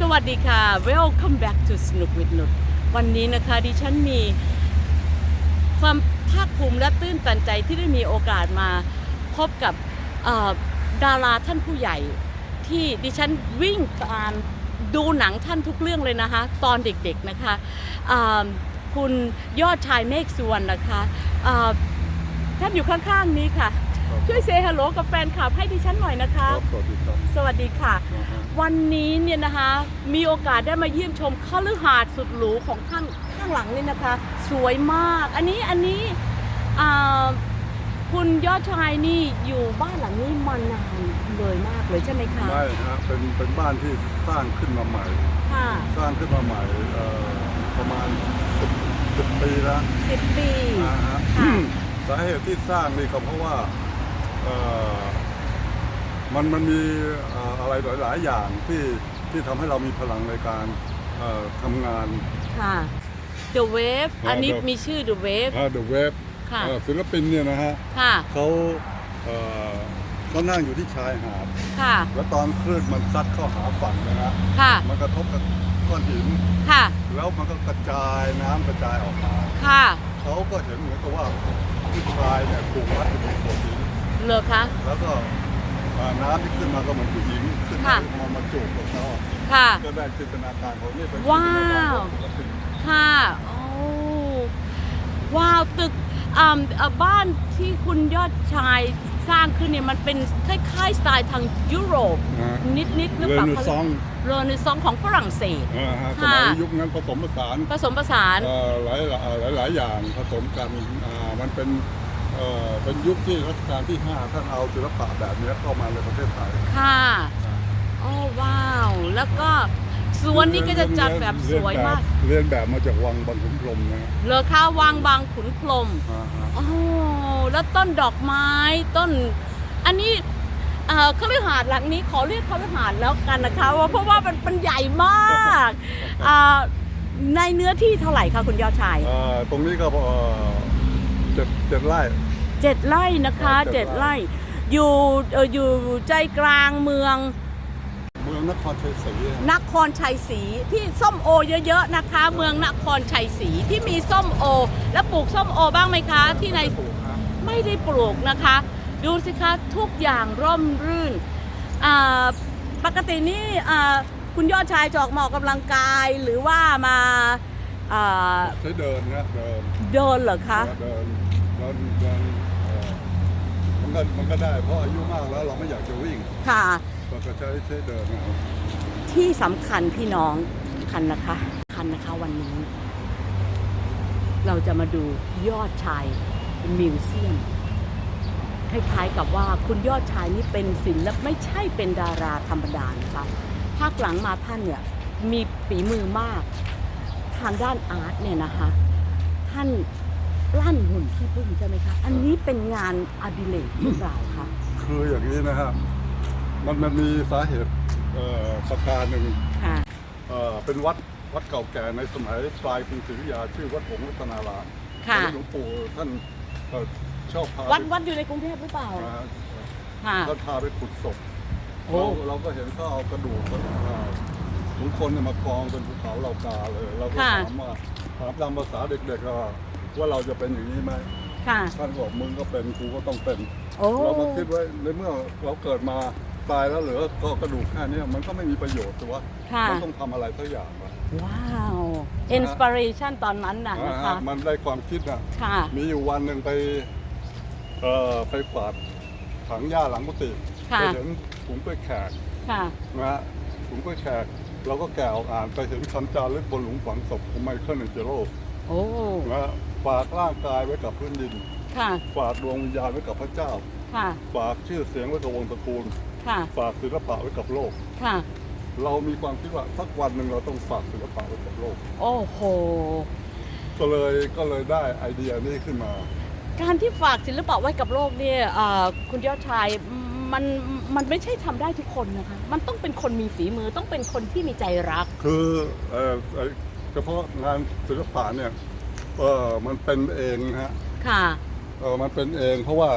สวัสดีค่ะ Welcome back to สนุกวิดนุชวันนี้นะคะดิฉันมีความภาคภูมิและตื้นตันใจที่ได้มีโอกาสมาพบกับเอ่อดาราท่านผู้ใหญ่ ที่ดิฉันวิ่งตามดูหนังท่านทุกเรื่องเลยนะคะ ตอนเด็กๆนะคะอ่าคุณยอดชายเมฆสุวรรณนะคะอ่าท่านอยู่ข้างๆนี้ค่ะ ช่วยเซฮัลโหลกับแฟนคลับให้ดิฉันหน่อยนะคะครับสวัสดีครับสวัสดีค่ะนะฮะ วันนี้เนี่ยนะคะ มีโอกาสได้มาเยี่ยมชมคฤหาสน์สุดหรูของท่านข้างหลังนี่นะคะ สวยมาก อันนี้อันนี้อ่าคุณยอดชายนี่อยู่บ้านหลังนี้มานานเลยมากเลยใช่ไหมคะไม่ฮะเป็นเป็นบ้านที่สร้างขึ้นมาใหม่ค่ะสร้างขึ้นมาใหม่เอ่อประมาณสิบสิบปีแล้วสิบปีนะฮะค่ะสาเหตุที่สร้างนี่ก็เพราะว่าเอ่อ มันมันมีเอ่ออะไรหลาย ๆ อย่างที่ที่ทำให้เรามีพลังในการเอ่อทำงาน ค่ะ The Wave ครับอันนี้มีชื่อ The Wave เดอะเว็บค่ะศิลปินเนี่ยนะฮะค่ะ เขาเอ่อเขานั่งอยู่ที่ชายหาด ค่ะ แล้วตอนคลื่นมันซัดเข้าหาฝั่งนะฮะค่ะ มันกระทบกับก้อนหิน ค่ะ แล้วมันก็กระจายน้ำกระจายออกมา ค่ะ เขาก็เห็นเหมือนกับว่าผู้ชายเนี่ยถูกมัดอยู่บนโขดหินเหรอคะแล้วก็อ่า น้ำที่ขึ้นมาก็เหมือนผู้หญิงขึ้นค่ะ มามาจูบกับเขาค่ะ ก็ได้จินตนาการของนี่เป็นว้าวจินตนกรของศิลปินค่ะโอ้ว้าวตึกอ่าเอ่อบ้านที่คุณยอดชายสร้างขึ้นเนี่ยมันเป็นคล้ายๆสไตล์ทางยุโรป นะฮะนิดๆหรือเรเปล่านูซองเรเนซองส์ของฝรั่งเศส อ่าฮะสค่ะ มัยยุคนั้นผสมผสานผสมผสาน เอ่อหลายหลายหลายๆอย่างผสมกันอ่ามันเป็น เอ่อเป็นยุคที่รัชกาลที่ 5 ท่านเอาศิลปะแบบนี้เข้ามาในประเทศไทยค่ะ โอ้ว้าว แล้วก็สวนนี้ก็จะจัดแบบสวยมาก เรียนแบบมาจากวังบรรทุมพรหมนะเลอค่าวางบางขุนพรหมอ่าฮะโอ้แล้วต้นดอกไม้ต้น อันนี้เอ่อคฤหาสน์หลังนี้ขอเรียกคฤหาสน์แล้วกันนะคะว่าเพราะว่ามันมันใหญ่มากอ่าในเนื้อที่เท่าไหร่คะคุณยอดชายเอ่อตรงนี้ก็เอ่อเจ็ดเจ็ดไร่ เจ็ดไร่นะคะเจ็เจ็ดดไร่ไร่ อยู่เอ่ออยู่ใจกลางเมือง เมืองนครชัยศรีนครชัยศรีที่ส้มโอเยอะๆนะคะ เมืองนครชัยศรีที่มีส้มโอ แล้วปลูกส้มโอบ้างไหมคะ ที่ในถูกฮะไม่ได้ปลูกนะคะ ดูสิคะทุกอย่างร่มรื่นอ่าปกตินี่อ่าคุณยอดชายจะออกมาออกกำลังกายหรือว่ามาอ่าใช้เดินนะเดินเดินเหรอคะ เดินเดินเดินเอ่อ มันก็มันก็ได้เพราะอายุมากแล้วเราไม่อยากจะวิ่งค่ะ เราก็ใช้ใช้เดินนะครับที่สำคัญพี่น้องคันนะคะ คันนะคะวันนี้ เราจะมาดูยอดชายมิวเซียมคล้ายๆกับว่าคุณยอดชายนี่เป็นศิลป์ไม่ใช่เป็นดาราธรรมดานะคะภาคหลังมาท่านเนี่ยมีฝีมือมาก ทางด้านอาร์ตเนี่ยนะคะ ท่าน ลั่นหุ่นที่พึ่งใช่ไหมคะ อันนี้เป็นงานอดิเรกหรือเปล่าคะคืออย่างนี้นะฮะมันมันมีสาเหตุเอ่อประการหนึ่งค่ะ เอ่อเป็นวัดวัดเก่าแก่ในสมัยปลายกรุงศรีอยุธยาชื่อวัดหงส์รัตนารามค่ะหลวงปู่ท่านเอ่อชอบพาวัดไปวัดอยู่ในกรุงเทพหรือเปล่านะฮะค่ะ ท่านพาไปขุดศพโอ้ เราเราก็เห็นเขาเอากระดูกของอ่าของคนเนี่ยมากองเป็นภูเขาเหล่ากาเลยเราก็ค่ะ ถามว่าถามตามภาษาเด็กๆว่า ว่าเราจะเป็นอย่างนี้ไหมค่ะ ท่านบอกมึงก็เป็นกูก็ต้องเป็น โอ้ เราก็คิดว่าในเมื่อเราเกิดมาตายแล้วเหลือก็กระดูกแค่เนี้ยมันก็ไม่มีประโยชน์แต่ว่าค่ะ มันต้องทำอะไรสักอย่างอะว้าวอินสปิเรชันตอนนั้นน่ะนะอ่าคะ มันได้ความคิดอะ ค่ะ มีอยู่วันหนึ่งไปเอ่อไปฝาดถังหญ้าหลังกุฏิค่ะ ไปเห็นถุงกล้วยแขกค่ะ นะฮะถุงกล้วยแขกเราก็แกะออกอ่านไปเห็นคำจารึกบนหลุมฝังศพของไมเคิลแองเจโลโอ้ นะฮะ ฝากร่างกายไว้กับพื้นดิน ค่ะ ฝากดวงวิญญาณไว้กับพระเจ้า ค่ะ ฝากชื่อเสียงไว้กับวงตระกูล ค่ะ ฝากศิลปะไว้กับโลก ค่ะ เรามีความคิดว่าสักวันหนึ่งเราต้องฝากศิลปะไว้กับโลก โอ้โห ก็เลยก็เลยได้ไอเดียนี้ขึ้นมา การที่ฝากศิลปะไว้กับโลกเนี่ยเอ่อคุณยอดชายมันมันไม่ใช่ทำได้ทุกคนนะคะ มันต้องเป็นคนมีฝีมือต้องเป็นคนที่มีใจรัก คือเอ่อเอ่อเฉพาะงานศิลปะเนี่ย เออมันเป็นเองนะฮะค่ะ เออมันเป็นเองเพราะว่า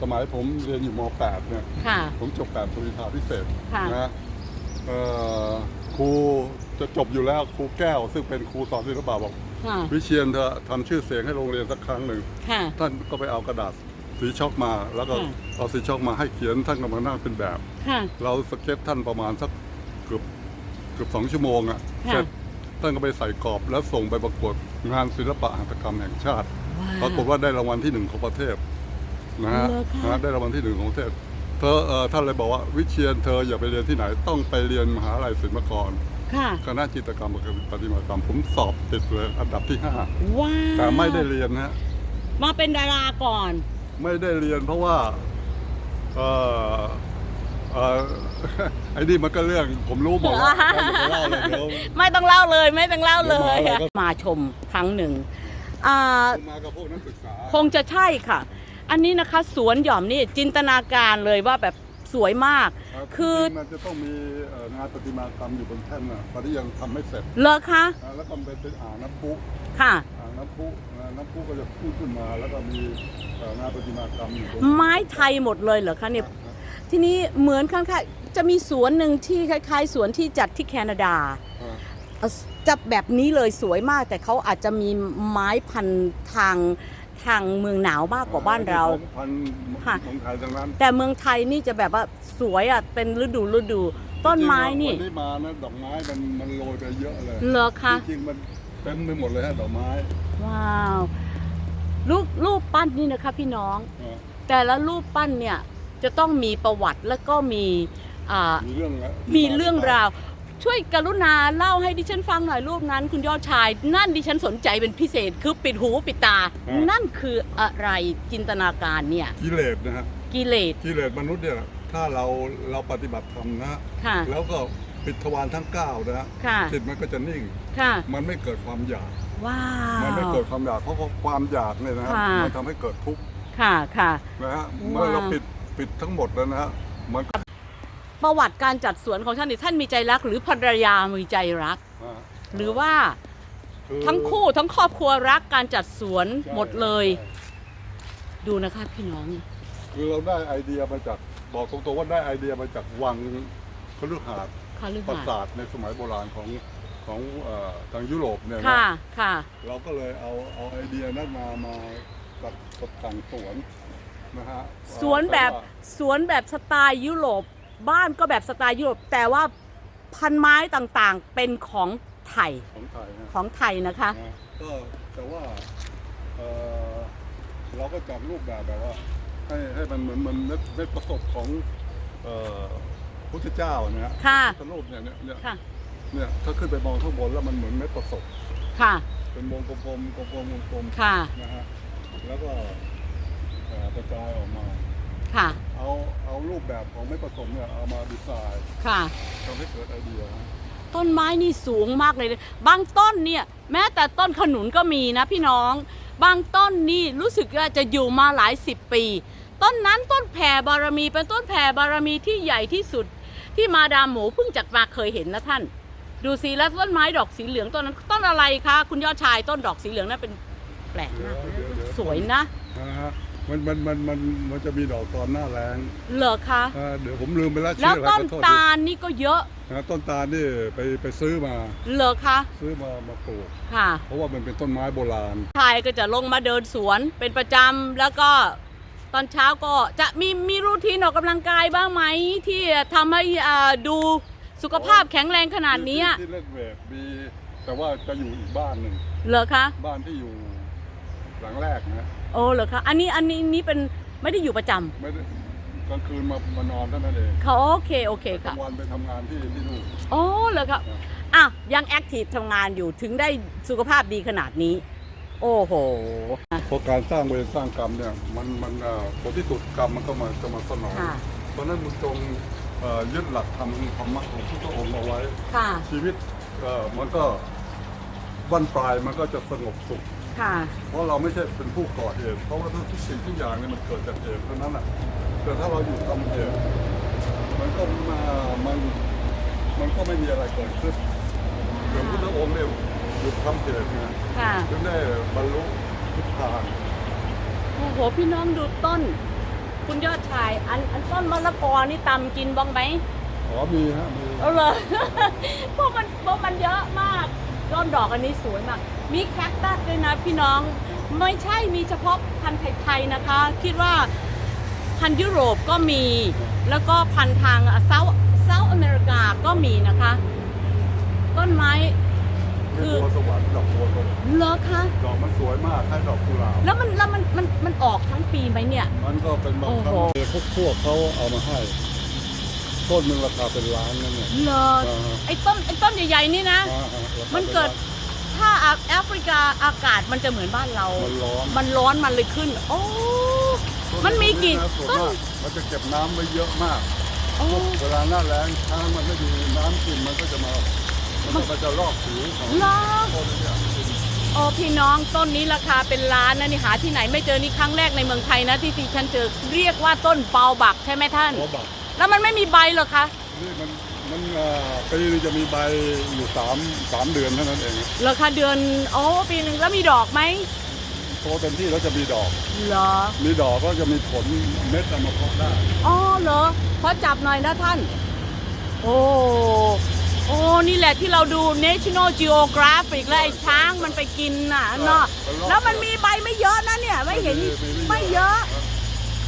สมัยผมเรียนอยู่ม .8 เนี่ย ค่ะ ผมจบแบบปริญญาพิเศษค่ะ นะเอ่อครูจะจบอยู่แล้วครูแก้ว ซึ่งเป็นครูสอนศิลปะบอก ค่ะ วิเชียนเธอทำชื่อเสียงให้โรงเรียนสักครั้งหนึ่ง ค่ะ ท่านก็ไปเอากระดาษสีช็อกมา แล้วก็ค่ะ เอาสีช็อกมาให้เขียนท่านก็มานั่งเป็นแบบ ค่ะ เราสเก็ตท่านประมาณสักเกือบเกือบสองชั่วโมงอะค่ะ เสร็จท่านก็ไปใส่กรอบแล้วส่งไปประกวด งานศิลปะหัตถกรรมแห่งชาติปรากฏว่าได้รางวัลที่หนึ่งของประเทศนะฮะเหรอคะนะฮะได้รางวัลที่หนึ่งของประเทศเธอเอ่อท่านเลยบอกว่าวิเชียนเธออย่าไปเรียนที่ไหนต้องไปเรียนมหาลัยศิลปากรค่ะคณะจิตรกรรมกับประติมากรรมผมสอบติดเลยอันดับที่ห้าว้าวแต่ไม่ได้เรียนนะฮะมาเป็นดาราก่อน ไม่ได้เรียนเพราะว่าเออ เออไอ้นี่มันก็เรื่องผมรู้หมดแล้วไม่ต้องไปเล่าเลยเดี๋ยวไม่ต้องเล่าเลยไม่ต้องเล่าเลยเดี๋ยวมาแล้วก็มาชมครั้งหนึ่งอ่าผมมากับพวกนักศึกษาคงจะใช่ค่ะ อันนี้นะคะสวนหย่อมนี่จินตนาการเลยว่าแบบสวยมากรับคือจริงๆมันจะต้องมีเอ่องานประติมากรรมอยู่บนแท่นนะตอนนี้ยังทำไม่เสร็จเลอคะอ่าแล้วก็เป็นเป็นอ่างน้ำพุค่ะอ่างน้ำพุอ่าน้ำพุก็จะพุ่งขึ้นมาแล้วก็มีเอ่องานประติมากรรมอยู่ตรงไม้ไทยหมดเลยเหรอคะเนี่ย ทีนี้เหมือนข้างๆจะมีสวนหนึ่งที่คล้ายๆ สวนที่จัดที่แคนาดาอ่าเอ่อจะแบบนี้เลยสวยมาก แต่เขาอาจจะมีไม้พันธุ์ทางทางเมืองหนาวมากกว่าบ้านเราพันธุ์ค่ะเมืองไทยทั้งนั้นแต่เมืองไทยนี่จะแบบว่าสวยอะเป็นฤดูฤดู ต้นไม้นี่จริงๆวันนี้มานะดอกไม้มันมันโรยไปเยอะเลยเหรอคะจริงๆมันเต็มไปหมดเลยฮะดอกไม้ ว้าวรูปรูปปั้นนี่นะคะพี่น้องอ่าแต่ละรูปปั้นเนี่ย จะต้องมีประวัติแล้วก็มีอ่ามีเรื่องอะมีเรื่องราว ช่วยกรุณาเล่าให้ดิฉันฟังหน่อยรูปนั้น คุณยอดชาย นั่นดิฉันสนใจเป็นพิเศษคือปิดหูปิดตานั่นคืออะไรจินตนาการเนี่ยกิเลสนะฮะกิเลสกิเลสมนุษย์เนี่ยถ้าเราเราปฏิบัติธรรมนะฮะค่ะแล้วก็ปิดทวารทั้งเก้านะฮะค่ะจิตมันก็จะนิ่ง ค่ะมันไม่เกิดความอยาก ว้าวมันไม่เกิดความอยากเพราะความอยากเนี่ยนะฮะค่ะ มันทำให้เกิดทุกข์ค่ะค่ะ นะฮะว้าว เมื่อเราปิด ปิดทั้งหมดแล้วนะฮะมันก็ประวัติการจัดสวนของท่านนี่ท่านมีใจรัก หรือภรรยามีใจรักอ่าหรือว่าคือทั้งคู่ทั้งครอบครัวรักการจัดสวนใช่หมดเลยใช่ดูนะคะพี่น้อง คือเราได้ไอเดียมาจากบอกตรงๆว่าได้ไอเดียมาจากวังคฤหาสน์ค่ะหรือปราเปล่าสาทในสมัยโบราณของของเอ่อทางยุโรปเนี่ยนะค่ะ ค่ะ เราก็เลยเอาเอาไอเดียนั้นมามากับกับแต่งสวน นะฮะสวนแบบต่าสวนแบบสไตล์ยุโรปบ้านก็แบบสไตล์ยุโรปแต่ว่าพันไม้ต่างๆเป็นของไทยของไทยนะของไทยนะคะ นะก็แต่ว่าเอ่อเราก็จัดรูปแบบแบบว่าให้ให้มันเหมือนมันเม็ดเม็ดประสบของเอ่อพุทธเจ้านะฮะค่ะพุทธรูปเนี่ยเนี่ยเนี่ยค่ะเนี่ยถ้าขึ้นไปมองข้างบนแล้วมันเหมือนเม็ดประสบ ค่ะเป็นวงกลมๆกลมๆกลมค่ะๆนะฮะแล้วก็เอ่อกระจายออกมา ค่ะ เอาเอารู ปแบบของเม็ดประสบเนี่ยเอามาดีไซน์ค่ะ ทำให้เกิดไอเดียฮะต้นไม้นี่สูงมากเลยบางต้นเนี่ย แม้แต่ต้นขนุนก็มีนะพี่น้อง บางต้นนี่รู้สึกว่าจะอยู่มาหลายสิบปี ต้นนั้นต้นแผ่บารมีเป็นต้นแผ่บารมีที่ใหญ่ที่สุด ที่มาดามหมูเพิ่งจักมาเคยเห็นนะท่าน ดูสิแล้วต้นไม้ดอกสีเหลืองต้นนั้นต้นอะไรคะคุณยอดชายต้นดอกสีเหลืองนั่นเป็นแปลกมากเลยเดี๋ยวเดี๋ยวสวยนะ นะฮะ มันมันมันมันมันจะมีดอกตอนหน้าแรงเหรอคะอ่าเดี๋ยวผมลืมไปแล้วแล้ชื่วออะไรต้นขอโทษตาลนี่ก็เยอะนะต้นตาลนี่ไปไปซื้อมา เหรอคะซื้อมามาปลูก ค่ะ เพราะว่ามันเป็นต้นไม้โบราณ ชายก็จะลงมาเดินสวนเป็นประจำแล้วก็ตอนเช้าก็จะมีมีรูทีนออกกำลังกายบ้างไหมที่ทำให้อ่าดูสุขภาพแข็งแรงขนาดนี้อะที่เล่นเวทมีแต่ว่าจะอยู่อีกบ้านหนึ่งเหรอคะ บ้านที่อยู่ หลังแรกนะโอ้เหรอคะอันนี้อันนี้นี่เป็นไม่ได้อยู่ประจำไม่ได้กลางคืนมามานอนเท่านั้นเองเขาโอเคโอเคกลาค่ะงวันไปทำงานที่ที่นู่น โอ้เหรอคะอะยังแอคทีฟทำงานอยู่ถึงได้สุขภาพดีขนาดนี้ โอ้โห เพราะการสร้างเวรสร้างกรรมเนี่ยมันมันเอ่อผลที่สุดกรรมมันก็มาจะมาสนองค่ะ เพราะฉะนั้นมึงจงเอ่อยึดหลักธรรมธรรมะของพระองค์เอาไว้ ค่ะ ชีวิตเอ่อมันก็บั้นปลายมันก็จะสงบสุข ค่ะ เพราะเราไม่ใช่เป็นผู้ก่อเหตุเพราะว่าทุกสิ่งทุกอย่างเนี่ยมันเกิดจากเหตุเท่านั้นแหะแต่ถ้าเราอยู่ทำเหตุมันก็มามันมันก็ไม่มีอะไรเกิดขึ้นเดี๋ยวพุทธองค์เนี่ยหยุดทำเหตุเนี่ยค่ะ ถึงได้บรรลุทุกทางโอ้โห พี่น้องดูต้น คุณยอดชาย อันอันต้นมะละกอนี่ตำกินบ้างไหมอ๋อมีฮะมีโเอาเลย เพราะมันเพราะมันเยอะมากต้นดอกอันนี้สวยมาก มีแคคตัสด้วยนะพี่น้องไม่ใช่มีเฉพาะพันธุ์ไทยๆนะคะ คิดว่าพันธุ์ยุโรปก็มี แล้วก็พันธุ์ทางเซาเซาอเมริกาก็มีนะคะ ต้นไม้คือบัวสวรรค์ดอกบัวสวรรค์เหรอคะดอกมันสวยมากให้ดอกกุหลาบแล้วมันแล้วมันมันมันออกทั้งปีไหมเนี่ยมันก็เป็นบางครั้งโอ้โหพวกพวกเขาเอามาให้ต้นหนึ่งราคาเป็นล้านนั่นเนี่ยเหรออ่าฮะไอ้ต้นไอ้ต้นใหญ่ๆนี่นะอ่าฮะราคามันเกิด ถ้าแอฟริกาอากาศมันจะเหมือนบ้านเรา มันร้อน มันร้อนมันเลยขึ้น โอ้ มันมีกี่ต้นส่วนต้นมากมันจะเก็บน้ำไว้เยอะมากโอ้เวลาหน้าแล้งช้างมันไม่มีน้ำกินมันก็จะมา มันจะมันจะลอกผิวของเหรอต้นเนี่ยโอ้พี่น้องต้นนี้ราคาเป็นล้านนะนี่หาที่ไหนไม่เจอนี่ครั้งแรกในเมืองไทยนะที่ที่ฉันเจอเรียกว่าต้นเปาบักใช่ไหมท่านหัวบักแล้วมันไม่มีใบเหรอคะนี่มัน มันเอ่อปีนึงจะมีใบอยู่สามสามเดือนเท่านั้นเองเหรอคะเดือนโอ้ปีหนึ่งแล้วมีดอกไหมโตเต็มที่แล้วจะมีดอก เหรอมีดอกก็จะมีผลเม็ดเอามาเพาะได้อ๋อเหรอขอจับหน่อยนะท่าน โอ้โอ้นี่แหละที่เราดู National Geographic แล้วไอ้ช้างมันไปกินน่ะเนาะแล้วมันมีใบไม่เยอะนะเนี่ย ไม่เห็นไม่เยอะ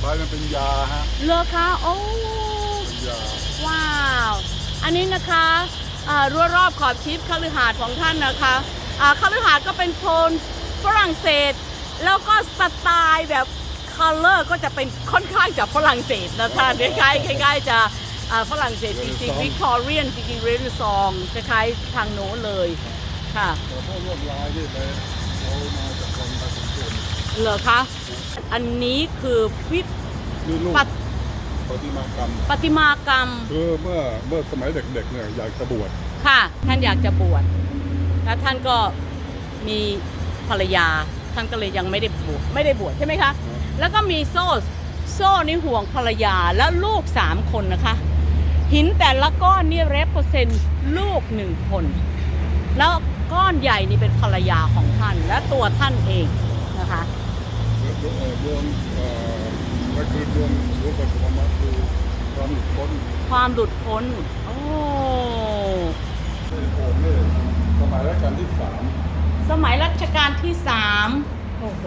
ใบมันเป็นยาฮะเลอคะโอ้เป็นยา ว้าว อันนี้นะคะอ่ารั้วรอบขอบชิดคฤหาสน์ของท่านนะคะอ่าคฤหาสน์ก็เป็นโทนฝรั่งเศส แล้วก็สไตล์แบบคัลเลอร์ก็จะเป็นค่อนข้างจะฝรั่งเศสนะท่านคล้ายๆคล้ายๆจะอ่าฝรั่งเศสจริงๆวิกตอเรียนจริงๆเรนซองคล้ายๆทางโน้นเลยค่ะแต่พวกลวดลายนี่ไปเอามาจากคนผสมส่วนเหรอคะ อันนี้คือวินี่ลูกปัตป ฏิมากรรมปฏิมากรรมคือเมื่อเมื่อสมัยเด็กๆเนี่ยอยากจะบวชค่ะ ท่านอยากจะบวชแล้วท่านก็มีภรรยา ท่านก็เลยยังไม่ได้บวชไม่ได้บวชใช่ไหมคะ แล้วก็มีโซ่โซ่นี่ห่วงภรรยาแล้วลูกสามคนนะคะ หินแต่ละก้อนนี่เรปเปอร์เซนต์ลูกหนึ่งคน แล้วก้อนใหญ่นี่เป็นภรรยาของท่านและตัวท่านเองนะคะดวง ก็คือดวงดวงปฐมมาคือความหลุดพ้นความหลุดพ้น โอ้เป็นโอ่งนี่สมัยรัชกาลที่สามสมัยรัชกาลที่สามโอ้โห